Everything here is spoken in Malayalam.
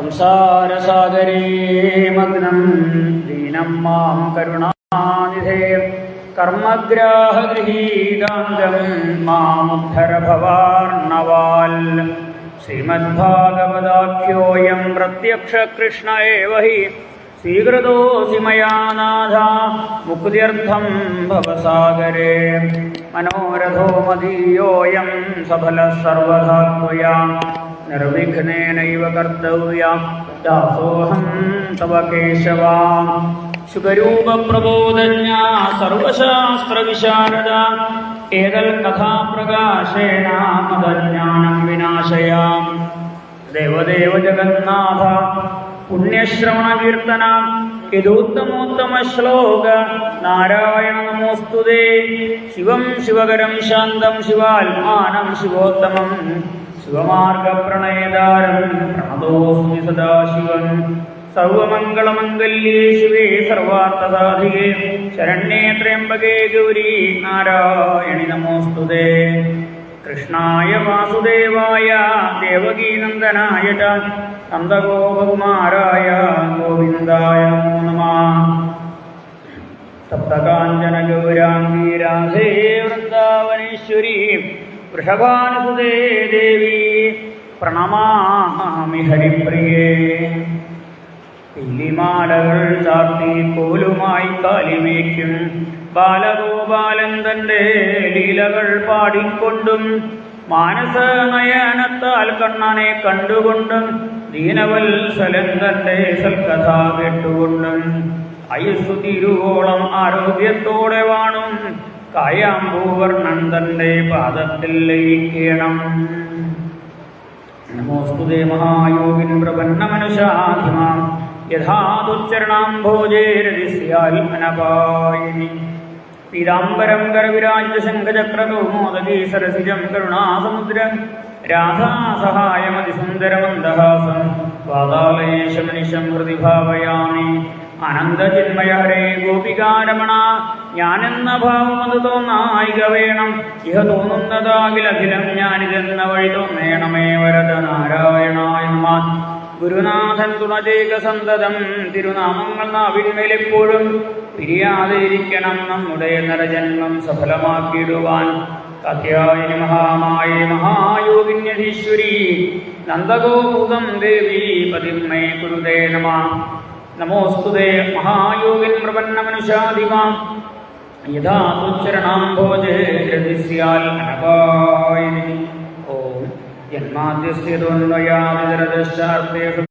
സംസാരസാഗരേ മഗ്നം. ദീനം മാം കരുണാനിധേ. കർമ്മഗ്രാഹഗൃഹീതാന്തം മാമുദ്ധര ഭവാർണവാൽ ശ്രീമദ്ഭാഗവതാഖ്യോയം പ്രത്യക്ഷകൃഷ്ണ ഏവ ഹി. സ്വീകൃതോസി മയാനാഥ മുക്തിയർത്ഥം ഭവസാഗരേ. മനോരഥോ മദീയോയം സഫല സർവധാത്മയാ നിർവിഘ്നേനൈവ കർത്തവ്യം. ദാസോഹം തവ കേശവ. ശുഭരൂപപ്രബോധജ്ഞ സർവശാസ്ത്രവിശാരദ ഏതൽ കഥാപ്രകാശേന മതജ്ഞാനം വിനാശയാം. ദേവദേവ ജഗന്നാഥ. പുണ്യശ്രവണകീർത്തന. യഥോത്തമോത്തമശ്ലോക നാരായണ നമോസ്തുതേ. ശിവം ശിവകരം ശാന്തം ശിവാത്മാനം ശിവോത്തമം. ശിവമാർഗപ്രണയദാരം പ്രണതോസ്മി സദാശിവം സർവമംഗളമംഗല്യേ ശിവേ സർവാർത്ഥസാധികേ. ശരണ്യേ ത്രയംബകേ ഗൗരി നാരായണി നമോസ്തുതേ. കൃഷ്ണായ വാസുദേവായ ദേവകീനന്ദനായ നന്ദഗോപകുമാരായ ഗോവിന്ദായ സപ്തകാഞ്ചന ഗൗരാംഗീ രാധേ വൃന്ദാവനേശ്വരി. വൃഷഭാനുസുതേ ദേവി പ്രണമാമി ഹരിപ്രിയേ. പില്ലിമാലകൾ ചാർത്തി പോലുമായി കാലിമേക്കും ബാലഗോപാലൻ തന്റെ ലീലകൾ പാടിക്കൊണ്ടും മാനസ നയനത്താൽ കണ്ണനെ കണ്ടുകൊണ്ടും ദീനവത്സലൻ തന്റെ സൽക്കഥ കേട്ടുകൊണ്ടും. അയസ്സു തിരുവോളം ആരോഗ്യത്തോടെ വാണും. കായാമ്പൂവർണൻ തന്റെ പാദത്തിൽ ലയിക്കണം നമോസ്തുതേ മഹായോഗിൻ പ്രപന്നമനുഷാധിമാം യഥാതുച്ചരണാംഭോജേരതിസ്യാൽ അനപായിനി പീതാംബരം കരവിരാജശങ്കചക്രകൗമോദകീ സരസിജം കരുണാസമുദ്രം. രാധാസഹായമതിസുന്ദരമന്ദഹാസം പാതാളയേശമനിശം ഹൃദി ഭാവയാമി ആനന്ദചിന്മയ ഹരേ ഗോപികാരമണ ഞാനെന്ന ഭാവം അത് തോന്നായിക വേണം. ഇഹ തോന്നുന്നതാകിൽ അഖിലം ഞാനിതെന്ന വഴി തോന്നേണമേ വരദ നാരായണായ നമ ഗുരുനാഥൻ തുണചേക സന്തതം തിരുനാമങ്ങൾ നാവിന്മേലെപ്പോഴും പിരിയാതെ ഇരിക്കണം നമ്മുടെ നരജന്മം സഫലമാക്കിയിടുവാൻ. കഥയായി മഹാമായ മഹായോഗിന്യധീശ്വരി നന്ദഗോഭൂതം ദേവി പതിമേ കുരുതേ നമ. നമോസ്തുതേ മഹായോഗിൻ പ്രപന്നമനുഷാദിവാം യഥാ തുച്ചരണാംഭോജേ രതിസ്യാൽ അനപായിനി ഓം ജന്മാദ്യസ്യ തോന്വയാ വിതരദശാർത്ഥേഷു